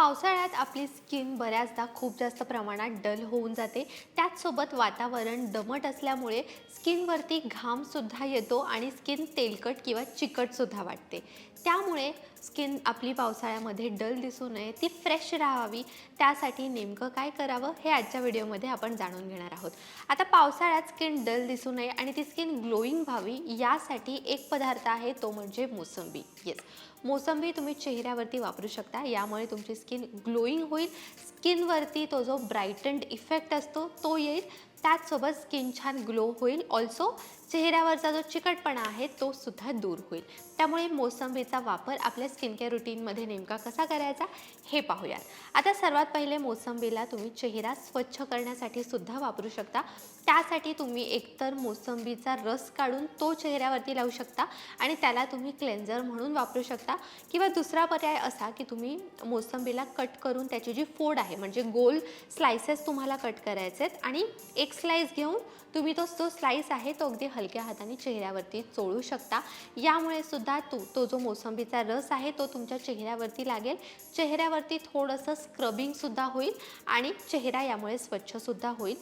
पावसाळ्यात आपली स्किन बऱ्याचदा खूप जास्त प्रमाणात डल होऊन जाते. त्याचसोबत वातावरण दमट असल्यामुळे स्किनवरती घामसुद्धा येतो आणि स्किन तेलकट किंवा चिकटसुद्धा वाटते. त्यामुळे स्किन आपली पावसाळ्यामध्ये डल दिसू नये ती फ्रेश राहावी. त्यासाठी नेमकं काय करावं हे आजच्या व्हिडिओमध्ये आपण जाणून घेणार आहोत. आता पावसाळ्यात स्किन डल दिसू नये आणि ती स्किन ग्लोईंग व्हावी यासाठी एक पदार्थ आहे तो म्हणजे मोसंबी. येस मोसंबी तुम्ही चेहऱ्यावरती वापरू शकता यामुळे तुमची स्किन ग्लोईंग होईल. स्किनवरती तो जो ब्राईटंड इफेक्ट असतो तो येईल. त्याचसोबत स्किन छान ग्लो होईल. ऑल्सो चेहऱ्यावरचा जो चिकटपणा आहे तो सुद्धा दूर होईल. त्यामुळे मोसंबीचा वापर आपल्या स्किन केअर रुटीनमध्ये नेमका कसा करायचा हे पाहूयात. आता सर्वात पहिले मोसंबीला तुम्ही चेहरा स्वच्छ करण्यासाठी सुद्धा वापरू शकता. त्यासाठी तुम्ही एकतर मोसंबीचा रस काढून तो चेहऱ्यावरती लावू शकता आणि त्याला तुम्ही क्लेन्झर म्हणून वापरू शकता. किंवा दुसरा पर्याय असा की तुम्ही मोसंबीला कट करून त्याची जी फोड आहे म्हणजे गोल स्लायसेस तुम्हाला कट करायचे आहेत आणि एक स्लाइस घेऊन तुम्ही तो जो स्लाइस आहे तो अगदी हलक्या हाताने चेहऱ्यावरती चोळू शकता. यामुळे सुद्धा तो तो जो मोसंबीचा रस आहे तो तुमच्या चेहऱ्यावरती लागेल. चेहऱ्यावरती थोडंसं स्क्रबिंगसुद्धा होईल आणि चेहरा यामुळे स्वच्छसुद्धा होईल.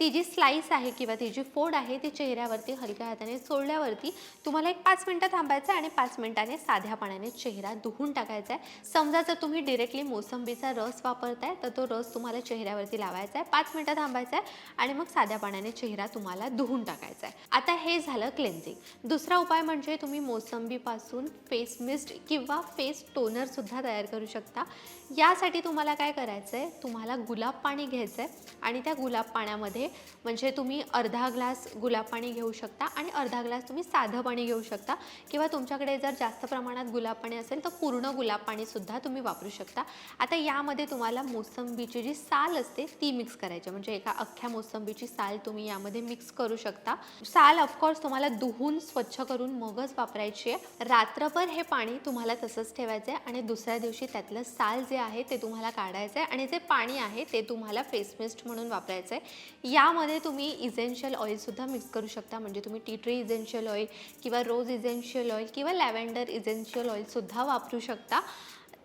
ती जी स्लाईस आहे किंवा ती जी फोड आहे ती चेहऱ्यावरती हलक्या हाताने चोळल्यावरती तुम्हाला एक पाच मिनटं थांबायचं आहे आणि पाच मिनिटाने साध्या पाण्याने चेहरा धुवून टाकायचा आहे. समजा जर तुम्ही डिरेक्टली मोसंबीचा रस वापरताय तर तो रस तुम्हाला चेहऱ्यावरती लावायचा आहे. पाच मिनटं थांबायचं आहे आणि मग साध्या पाण्याने चेहरा तुम्हाला धुवून टाकायचा आहे. आता हे झालं क्लेन्झिंग दुसरा उपाय म्हणजे तुम्ही मोसंबीपासून फेस मिस्ट किंवा फेस टोनरसुद्धा तयार करू शकता. यासाठी तुम्हाला काय करायचं आहे तुम्हाला गुलाब पाणी घ्यायचं आहे आणि त्या गुलाब पाण्यामध्ये म्हणजे तुम्ही अर्धा ग्लास गुलाब पाणी घेऊ शकता आणि अर्धा ग्लास तुम्ही साधं पाणी घेऊ शकता किंवा तुमच्याकडे जर जास्त प्रमाणात गुलाब पाणी असेल तर पूर्ण गुलाब पाणीसुद्धा तुम्ही वापरू शकता. आता यामध्ये तुम्हाला मोसंबीची जी साल असते ती मिक्स करायची म्हणजे एका अख्ख्या मोसंबीची साल तुम्ही यामध्ये मिक्स करू शकता. साल ऑफकोर्स तुम्हाला धुवून स्वच्छ करून मगच वापरायची आहे. रात्रभर हे पाणी तुम्हाला तसंच ठेवायचं आहे आणि दुसऱ्या दिवशी त्यातलं साल जे आहे ते तुम्हाला काढायचं आहे आणि जे पाणी आहे ते तुम्हाला फेस मिस्ट म्हणून वापरायचं आहे. यामध्ये तुम्ही इझेन्शियल ऑइलसुद्धा मिक्स करू शकता. म्हणजे तुम्ही टी ट्री इझेन्शियल ऑइल किंवा रोज इझेन्शियल ऑइल किंवा लॅव्हेंडर इझेन्शियल ऑइलसुद्धा वापरू शकता.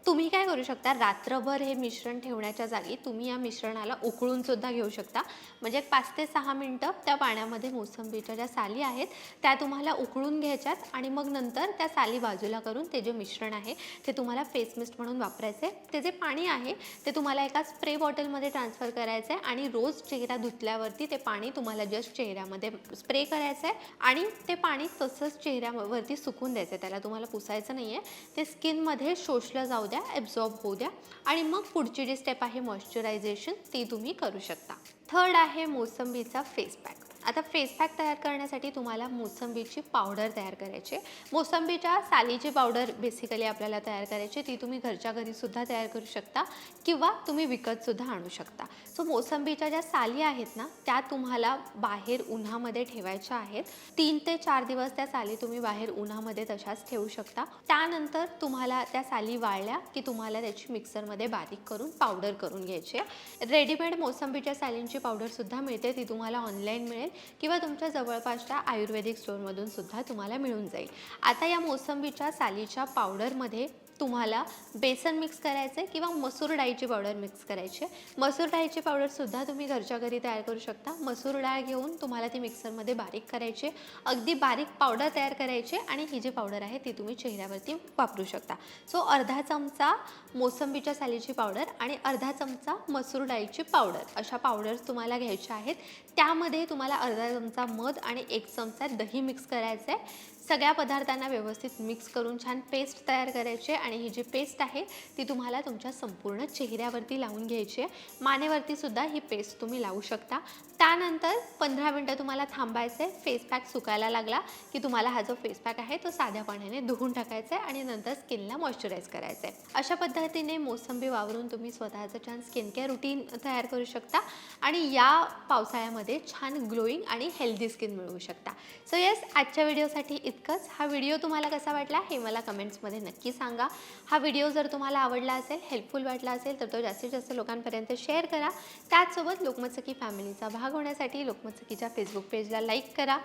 तुम्ही काय करू शकता? रात्रभर हे मिश्रण ठेवण्याच्या जागी तुम्ही या मिश्रणाला उकळून सुद्धा घेऊ शकता. म्हणजे पाच ते सहा मिनटं त्या पाण्यामध्ये मोसंबीच्या ज्या साली आहेत त्या तुम्हाला उकळून घ्यायच्यात आणि मग नंतर त्या साली बाजूला करून ते जे मिश्रण आहे ते तुम्हाला फेस मिस्ट म्हणून वापरायचं आहे ते जे पाणी आहे ते तुम्हाला एका स्प्रे बॉटलमध्ये ट्रान्सफर करायचं आहे आणि रोज चेहरा धुतल्यावरती ते पाणी तुम्हाला जस्ट चेहऱ्यामध्ये स्प्रे करायचं आहे आणि ते पाणी तसंच चेहऱ्यावरती सुकून द्यायचं आहे त्याला तुम्हाला पुसायचं नाही आहे ते स्किनमध्ये शोषलं जाऊ द्या ॲब्झॉर्ब होऊ द्या. आणि मग पुढची जी स्टेप आहे मॉइश्चरायझेशन ती तुम्ही करू शकता. थर्ड आहे मोसंबीचा फेस पॅक आता फेस पॅक तयार करण्यासाठी तुम्हाला मोसंबीची पावडर तयार करायची आहे. मोसंबीच्या सालीची पावडर बेसिकली आपल्याला तयार करायची आहे. ती तुम्ही घरच्या घरीसुद्धा तयार करू शकता किंवा तुम्ही विकतसुद्धा आणू शकता. सो मोसंबीच्या ज्या साली आहेत ना त्या तुम्हाला बाहेर उन्हामध्ये ठेवायच्या आहेत. तीन ते चार दिवस त्या साली तुम्ही बाहेर उन्हामध्ये तशाच ठेवू शकता. त्यानंतर तुम्हाला त्या साली वाळल्या की तुम्हाला त्याची मिक्सरमध्ये बारीक करून पावडर करून घ्यायची आहे. रेडीमेड मोसंबीच्या सालींची पावडरसुद्धा मिळते. ती तुम्हाला ऑनलाईन मिळेल. किंवा तुमच्या जवळपासच्या आयुर्वेदिक स्टोअरमधून सुद्धा तुम्हाला मिळून जाईल. आता या मोसंबीच्या सालीच्या पावडरमध्ये तुम्हाला बेसन मिक्स करायचं आहे किंवा मसूर डाळीची पावडर मिक्स करायची आहे. मसूर डाळीची पावडरसुद्धा तुम्ही घरच्या घरी तयार करू शकता. मसूर डाळ घेऊन तुम्हाला ती मिक्सरमध्ये बारीक करायची आहे. अगदी बारीक पावडर तयार करायची आहे आणि ही जी पावडर आहे ती तुम्ही चेहऱ्यावरती वापरू शकता. सो अर्धा चमचा मोसंबीच्या सालीची पावडर आणि अर्धा चमचा मसूर डाळीची पावडर अशा पावडर्स तुम्हाला घ्यायच्या आहेत. त्यामध्ये तुम्हाला अर्धा चमचा मध आणि एक चमचा दही मिक्स करायचं आहे सगळ्या पदार्थांना व्यवस्थित मिक्स करून छान पेस्ट तयार करायची आहे आणि ही जी पेस्ट आहे ती तुम्हाला तुमच्या संपूर्ण चेहऱ्यावरती लावून घ्यायची आहे. मानेवरती सुद्धा ही पेस्ट तुम्ही लावू शकता. त्यानंतर पंधरा मिनटं तुम्हाला थांबायचं आहे फेस पॅक सुकायला लागला की तुम्हाला हा जो फेस पॅक आहे तो साध्या पाण्याने धुवून टाकायचा आहे आणि नंतर स्किनला मॉइश्चराईज करायचं आहे. अशा पद्धतीने मोसंबी वापरून तुम्ही स्वतःचं छान स्किन केअर रुटीन तयार करू शकता आणि या पावसाळ्यामध्ये छान ग्लोईंग आणि हेल्दी स्किन मिळवू शकता. सो येस आजच्या व्हिडिओसाठी इतकंच. हा व्हिडिओ तुम्हाला कसा वाटला हे मला कमेंट्समध्ये नक्की सांगा. हा व्हिडिओ जर तुम्हाला आवडला असेल हेल्पफुल वाटला असेल तर तो जास्तीत जास्त लोकांपर्यंत शेअर करा. त्याचसोबत लोकमत सखी फॅमिलीचा भाग होण्यासाठी लोकमत सखीच्या फेसबुक पेजला लाईक करा.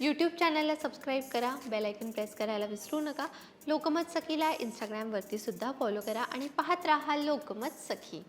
यूट्यूब चॅनलला सबस्क्राईब करा. बेलायकन प्रेस करायला विसरू नका. लोकमत सखीला इंस्टाग्रामवरतीसुद्धा फॉलो करा आणि पाहत राहा लोकमत सखी